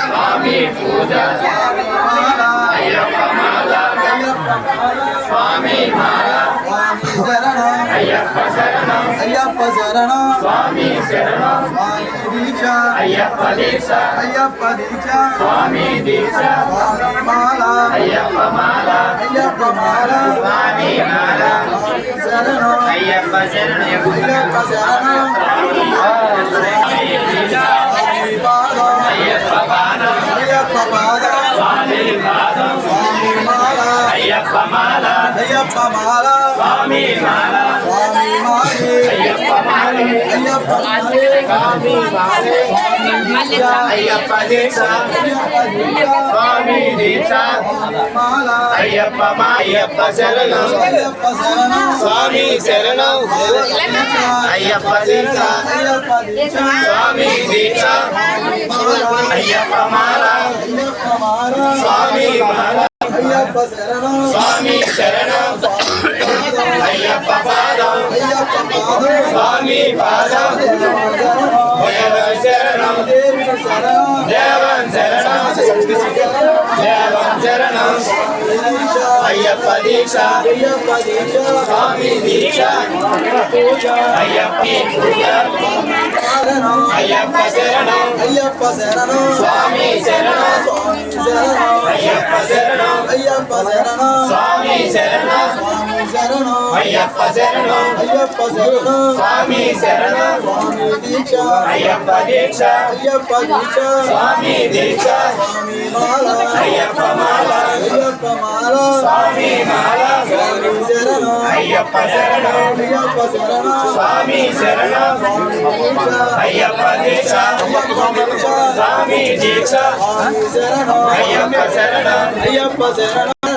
స్వామి పూజ అయ్యప్ప మాల స్వామి మాల శరణం. అయ్యప్ప శరణం. అయ్యప్ప శరణం. స్వామి శరణం స్వామి దీక్ష అయ్యప్ప దీక్ష అయ్యప్ప దీక్ష స్వామి దీక్ష స్వామి మాల అయ్యప్ప మాల అయ్యప్ప మాల స్వామి మాల శరణం అయ్యప్ప శరణం అయ్యప్ప శరణం అయ్యప్ప మాల అయ్యప్ప మాల స్వామి మాల స్వామి మాలి అయ్యప్ప మాలి అయ్యప్ప మాలి స్వామి మాలి అయ్యప్ప దీక్ష స్వామి దీక్ష అయ్యప్ప మా అయ్యప్ప శరణం స్వామి శరణం అయ్యప్ప దీక్ష స్వామి దీక్ష అయ్యప్ప మాల స్వామి మాల. అయ్యప్ప శరణం. స్వామి శరణం. అయ్యప్ప పాదం. అయ్యప్ప పాదం స్వామి పాదం. దేవ శరణం. దేవి శరణం దేవన్ శరణం. దేవన్ శరణం. అయ్యప్ప దీక్ష. స్వామి దీక్ష. అయ్యప్ప అయ్యప్ప శరణం. అయ్యప్ప శరణం. స్వామి శరణం. అయ్యప్ప శరణం. అయ్యప్ప శరణం. స్వామి శరణం. స్వామి శరణం. అయ్యప్ప శరణం. అయ్యప్ప శరణం. స్వామి శరణం. స్వామి దీక్ష. అయ్యప్ప దీక్ష. అయ్యప్ప దీక్ష. స్వామి దీక్ష. స్వామి మాల. అయ్యప్ప మాల. అయ్యప్ప మాల. స్వామి మాల. అయ్యప్ప శరణం. అయ్యప్ప శరణం. స్వామి శరణం. అయ్యప్ప దీక్ష. అయ్యప్ప స్వామి దీక్ష. స్వామి శరణం. అయ్యప్ప శరణం. అయ్యప్ప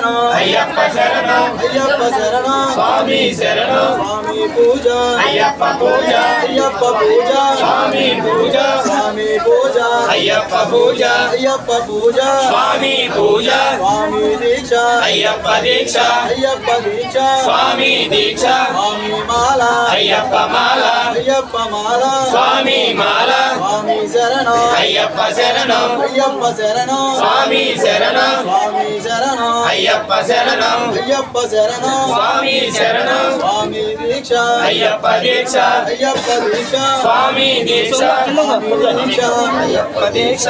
శరణం. అయ్యప్ప శరణం. అయ్యప్ప శరణం. స్వామి శరణం. స్వామి పూజ. అయ్యప్ప పూజ. అయ్యప్ప పూజ. స్వామి పూజ. స్వామి పూజ. అయ్యప్ప పూజ. అయ్యప్ప పూజ. స్వామి పూజ. స్వామి దీక్ష. అయ్యప్ప దీక్ష. అయ్యప్ప దీక్ష. స్వామి దీక్ష. స్వామి మాల. అయ్యప్ప మాల. అయ్యప్ప మాల. స్వామి మాల. స్వామి శరణం. అయ్యప్ప శరణం. అయ్యప్ప శరణం. స్వామి శరణం. స్వామి శరణం అయ్యప్ప శరణం అయ్యప్ప శరణం స్వామి శరణం స్వామి దీక్ష అయ్యప్ప దీక్ష అయ్యప్ప దీక్ష స్వామి దీక్ష స్వామి దీక్ష అయ్యప్ప దీక్ష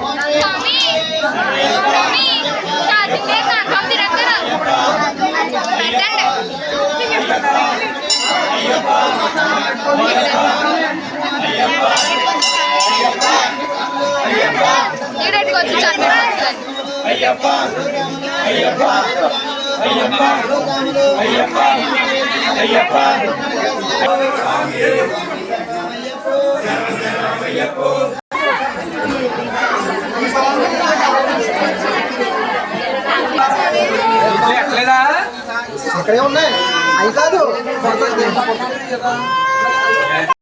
Kami, kami, cacing Ini di kota Chandra. Ayyappa Ayyappa Ayyappa Ayyappa Ayyappa ఇక్కడే ఉన్నాయి అవి కాదు.